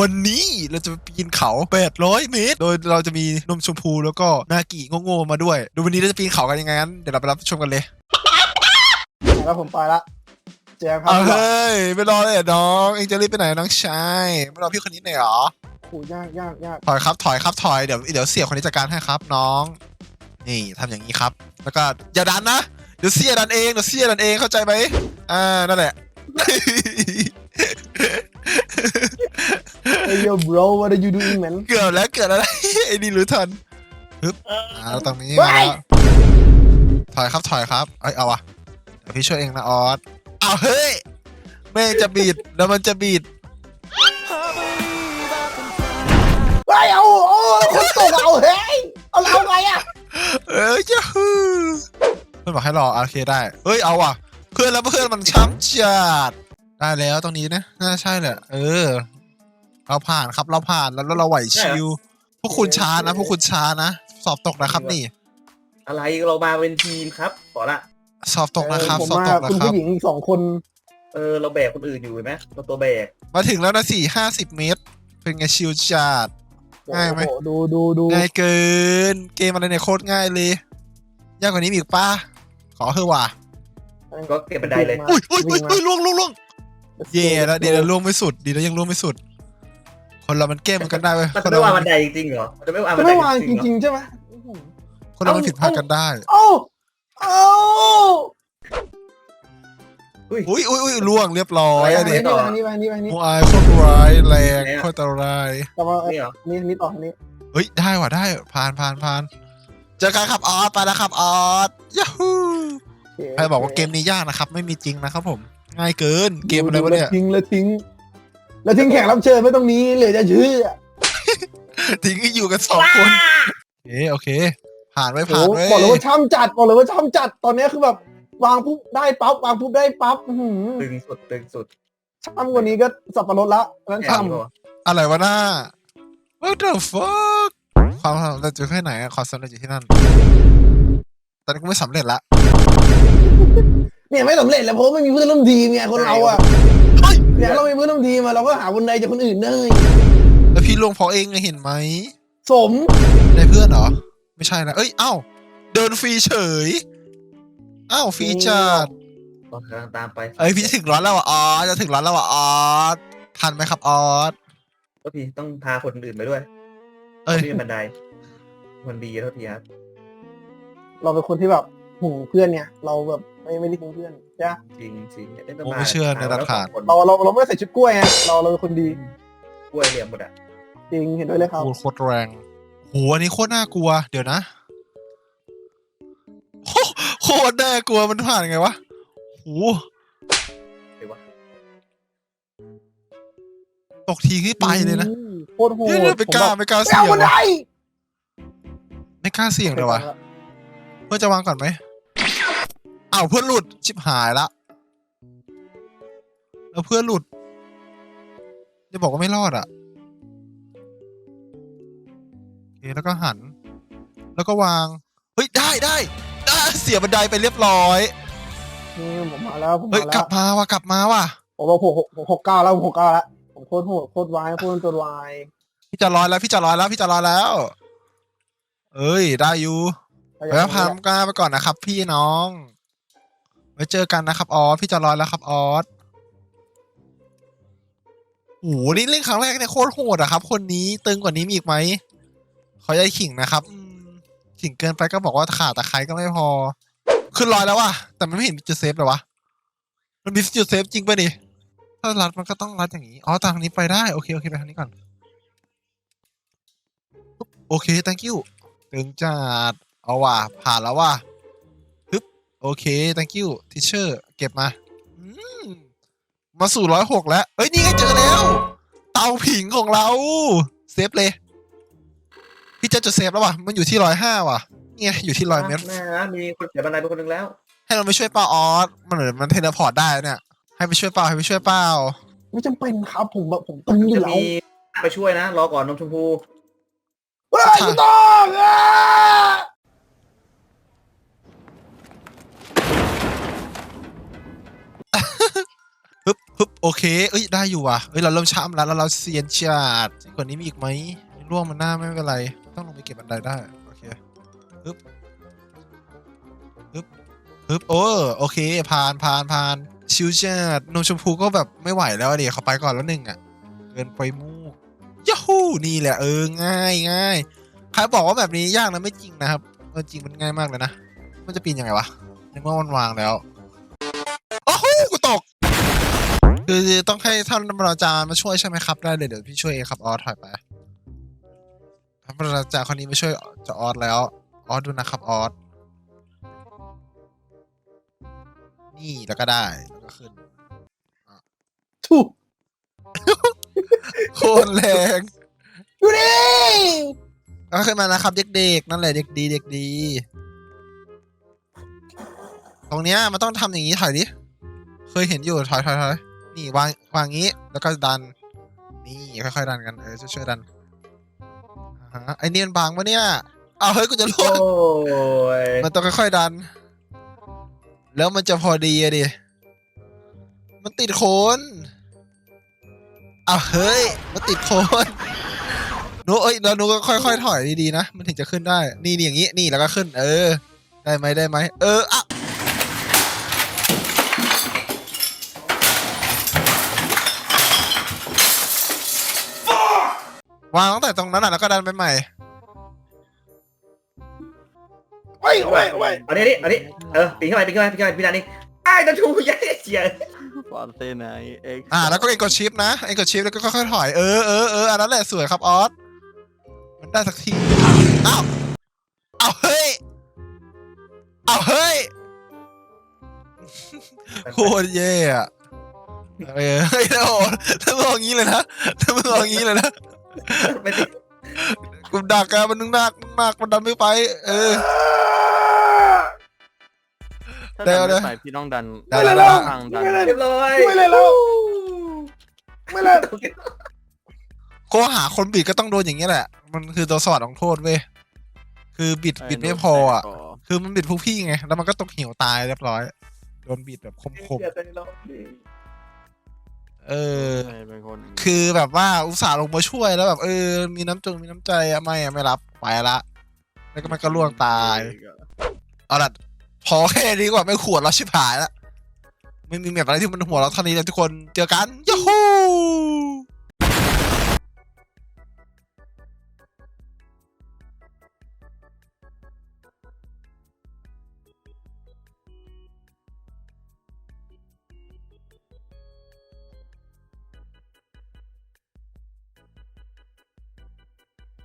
วันนี้เราจะไปปีนเขา 800 เมตร โดยเราจะมีนมชมพูแล้วก็นากิโง่ๆมาด้วย ดูวันนี้เราจะปีนเขากันยังไงงั้นเดี๋ยวเราไปรับชมกันเลยแล้วผมไปละเจอกันครับเอาเฮ้ยไม่รอเลยเหรอน้องเองจะรีบไปไหนน้องชายไม่รอพี่คนนี้หน่อยเหรอ โอ้ยากยากยากถอยครับถอยครับถอยเดี๋ยวเดี๋ยวเสียคนนี้จัดการให้ครับน้อง นี่ทำอย่างนี้ครับ แล้วก็อย่าดันนะเดี๋ยวเสียดันเองเดี๋ยวเสียดันเองเข้าใจไหมอ่านั่นแหละ เฮ้ย yo bro what are you doing man เกือบแล้วเกือบแล้วไอ้นี่รู้ทันฮึบอ่าแล้วตรงนี้เฮ้มายแล้วถอยครับถอยครับเอ้ยเอาวะเดี๋ยวพี่ช่วยเองนะออสเอาเฮ้ยแม่งจะบีดแล้วมันจะบีดเฮ้ยเอาโอ้คนตกอะเอาเฮ้ยเอาเราไงอะเอ้ยจ้าฮูเพื่อนบอกให้รอโอเคได้เฮ้ยเอาว่ะ เพื่อนแล้วเพื่อนมันช้ำจัดได้แล้วตรงนี้นะน่าใช่แหละเออ เราผ่านครับ เราผ่านแล้วแล้วเราไหวชิวพวกคุณช้านะพวกคุณช้านะสอบตกนะครับนี่ อะไรเรามาเป็นทีมครับขอละสอบตกนะครับผมสอบมาตกนะคุณครับผู้หญิงอีกสองคน เออเราแบกคนอื่นอยู่เห็นไหมเราตัวแบกมาถึงแล้วนะสี่ห้าสิบเมตร เป็นไงชิวจัดง่ายไหมโอ้โดูดูดูง่ายเกิน เกมอะไรเนี่ยโคตรง่ายเลยยากกว่านี้มีอีกป้าขอเถอะว่ะก็เก็บบันไดเลยอุ้ยอุ้ยอุ้ยอุ้ยล่วงล่วงล่วงเย่แล้วเดี๋ยวล่วงไม่สุด ดีแล้วยังล่วงไม่สุด คนเรามันแก้มันกันได้เว้ยมันคจะนไม่เราวางมับันนไดจริงๆเหรอมันจะไม่วางบัจะนไดไม่วางจจริงๆเหรริองๆใช่ไหมคนเรามันผิดพลาดกันได้เอ้าเอ้าอุ้ยอุ้ยอุ้ยล่วงเรียบร้อยไปอะนี่เด็กไปนี่ไปนี่ไปนี่โมอายโคตรร้ายแรงโคตรร้ายแต่ว่านี่เหรอ นี่นี่ต่ออันนี้เฮ้ยได้ว่ะได้ผ่านผ่านผ่านเจอกันครับออสไปแล้วครับออสยาฮูโเคใครบอกว่าเกมนี้ยากนะครับ ไม่มีจริงนะครับผม ง่ายเกินเกมอะไรวะเนี่ยแล้วทิ้งแล้วทิ้ง แล้วทิ้งแขกรับเชิญไว้ตรงนี้เหลยจะเชื่อทิ้งให้อยู่กันสองคนโอเคโอเค ผ่านไว้โอ้ผ่านไว้บอกเลยว่าช่ำจัดบอกเลยว่าช่ำจัดตอนนี้คือแบบวางปุ๊บได้ปั๊บวางปุ๊บได้ปั๊บอื้อหือตึงสุดตึงสุดช่ำกว่านี้ก็สับปะรดละนั้นแอบช่ดีกว่าอะไรวะหน้า What the fuck ความสำเร็จอยู่แค่ไหนอะความสำเร็จอยู่ที่นั่น ตอนนี้กูไม่สำเร็จละำเนี่ยไม่สำเร็จแล้วเพราะว่าไม่มีเพื่อนร่วมทีมไงคนเราอะ เฮ้ยเนี่ยเรามีเพื่อนร่วมทีมอะเราก็หาบันไดจากคนอื่นได้แล้วพี่ลวงเพราะเองไงเห็นไหมสมได้เพื่อนเหรอ ไม่ใช่นะเอ้ยเอ้าเดินฟรีเฉยเอ้าฟรีจัดก็กำลังตามไปเอ้ยพี่จะถึงร้านแล้วอะออสจะถึงร้านแล้วอะออสทันไหมครับออสก็พี่ต้องพาคนอื่นไปด้วยเอ้ยพี่เป็นบันไดคนดีเท่าทีครับเราเป็นคนที่แบบห่วงเพื่อนไงเราแบบ ไม่ไม่ได้ทิ้งเพื่อนจ้ะจริงจริงได้ผมไม่เชื่อในหลักฐานคนเราเราเราไม่ใส่ชุดกล้วยไงเราเราเป็นคนดีกล้วยเหลี่ยมหมดอะจริงเห็นด้วยเลยครับโคตรโคตรแรงโหอันนี้โคตรน่ากลัว เดี๋ยวนะโคโคตรน่ากลัวมันผ่านไงวะโหเดี๋ยววะตกทีที่ไปเลยนะอืมโคตรโหดเดี๋ยวๆไม่กล้าผมแบบไม่กล้าไม่เสี่ยเอางบันไดวะไม่กล้าเสี่ยงเลยวะเพื่อนจะวางก่อนไหม อ้าวเพื่อนหลุดชิบหายละแล้วเพื่อนหลุดจะบอกว่าไม่รอดอะโอเคแล้วก็หัน แล้วก็วาง เฮ้ย ได้ได้ได้เสียบันไดไปเรียบร้อยนี่ผมมาแล้วผมเฮ้ย มากลัแล้วบมาว่ะกลับมาว่ะผมบอกผมผมหกเก้าแล้วผมหกเก้าแล้วผมโคตรโหดโคตรวายโคตรตัววายพี่จะร้อยแล้วพี่จะร้อยแล้วพี่จะร้อยแล้ว เอ้ย ได้อยู่ แล้วพามกล้าไปก่อนนะครับ พี่น้อง ไว้เจอกันนะครับออสพี่จะร้อยแล้วครับออสโอ้โหนี่เล่นครั้งแรกเนี่ยโคตรโหดอะครับ คนนี้ตึงกว่านี้มีอีกไหมขอย้ายขิงนะครับอืมขิงเกินไปก็บอกว่าขาตะไคร้ก็ไม่พอ ขึ้นร้อยแล้วว่ะแต่มันไม่เห็นมีจุดเซฟเลยวะมันมีจุดเซฟจริงป่ะนี่ถ้ารัดมันก็ต้องรัดอย่างนี้อ๋อทางนี้ไปได้โอเคโอเคไปทางนี้ก่อนปุ๊บโอเค thank you ตึงจัดเอาว่ะผ่านแล้วว่ะฮึบ โอเค thank you teacher เก็บมาอืมมาสู่ร้อยหกแล้ว เอ้ย นี่ไงเจอแล้ว เตาผิงของเรา เซฟเลย พี่เจะจะเซฟแล้วว่ะมันอยู่ที่ร้อยห้าว่ะ เนี่ย อยู่ที่ร้อยเมตร แม่นะมีคนเสียบันไดไปคนหนึ่งแล้ว ให้เราไปช่วยเป้าออส มันเหมือนมันเทเลพอร์ตได้เนี่ย ให้ไปช่วยเป้าให้ไปช่วยเป้าไม่จำเป็นครับผมแบบผมตึงอยู่จะแล้วมีไปช่วยนะ รอก่อนนมชมพูเฮ้ยไม่ต้องอะ โอเค เอ้ย ได้อยู่ว่ะ เอ้ย เราเริ่มช้ำแล้วแล้วเราเซียนจัดสิ่งกว่านี้มีอีกไหมร่วงมันหน้าไม่เป็นไร ต้องลงไปเก็บบันไดได้ โอเคฮึบฮึบฮึบโอ้โอเค ผ่านผ่านผ่านชิวจัดนมชมพูก็แบบไม่ไหวแล้วอะดิเขาไปก่อนแล้วหนึ่งอะ เกินไปมูกยาฮูนี่แหละเออ ง่ายง่ายใครบอกว่าแบบนี้ยากนะไม่จริงนะครับเออจริงมันง่ายมากเลยนะ มันจะปีนยังไงวะนึกว่ามันวางแล้ว คือต้องให้ท่านอาจารย์มาช่วยใช่ไหมครับ ได้เลยเดี๋ยวพี่ช่วยเองครับออสถอยไปท่านอาจารย์คนนี้มาช่วยจะออสแล้วออสดูนะครับออสนี่แล้วก็ได้แล้วก็ขึ้นถูกโคตรแรงดูดิก็ขึ้นมานะครับ เด็กๆนั่นแหละเด็กดีเด็กดี ตรงเนี้ยมันต้องทำอย่างนี้ถอยดิเคยเห็นอยู่ถอยถอยถอย นี่วางวางงี้แล้วก็ดัน นี่ค่อยๆดันกันเออช่วยๆดันอ่าฮะไอเนียนบางปะเนี่ยอ้าวเฮ้ยกูจะล่โอ้วงยมันต้องค่อยๆดัน แล้วมันจะพอดีอะดิ มันติดโคนอ้าวเฮ้ย มันติดโคนหนูเอ้ยแล้วหนูก็ค่อยๆถอยดีๆนะ มันถึงจะขึ้นได้ นี่นี่อย่างงี้ นี่แล้วก็ขึ้น เออ ได้ไหมได้ไหม เอออะ วางตั้งแต่ตรงนั้นอะแล้วก็ดันไปใหม่ไว้ไว้ไว้เอาดิดิเอาดิเออปีนเข้าไปปีนเข้าไปปีนเข้าไปปีนด้านนี้ไอ้น้ำชมพูยัดเฉียดฟอนเซไนเอ็กอ่าแล้วก็เอ็กดชิปนะเอ็กดชิปแล้วก็ค่อยๆถอยเออเออเอออันนั้นแหละสวยครับออสมันได้สักทีอ้าวอ้าวเฮ้ยอ้าวเฮ้ยโคตรแย่อะเออเฮ้ยโอ้โหถ้ามึงเอาอย่างนี้เลยนะถ้ามึงเอาอย่างนี้เลยนะ ไม่ติดกูดักอะมันนึงหนักหนักมันดันไม่ไป เออ ถ้าเดี๋ดัยวนเดี๋ยวไม่ไปพี่ต้องดันได้แล้วได้แล้ว ทางดันไม่เล่นเรียบร้อยไม่เล่นแล้ว ไม่เล่นโคหาคนบิดก็ต้องโดนอย่างนี้ยแหละ มันคือตัวสวัสดของโทษเว้ย คือบิดบิดไม่พออะ คือมันบิดพวกพี่ไง แล้วมันก็ตกเหี่ยวตายเรียบร้อย โดนบิดแบบคมเดี๋ยวใจร้อนๆ เออใช่เป็นคนคือแบบว่าอุตส่าห์ลงมาช่วยแล้วแบบเออ มีน้ำจงมีน้ำใจอะไม่อะไม่รับไปละ แล้วก็มันก็ล่วงตาย เอาละพอแค่นี้ดีกว่าไม่ขวดเราชิบหายละไม่มีแบบอะไรที่มันหัวเราะเท่านี้เลยทุกคนเจอกันยูฮู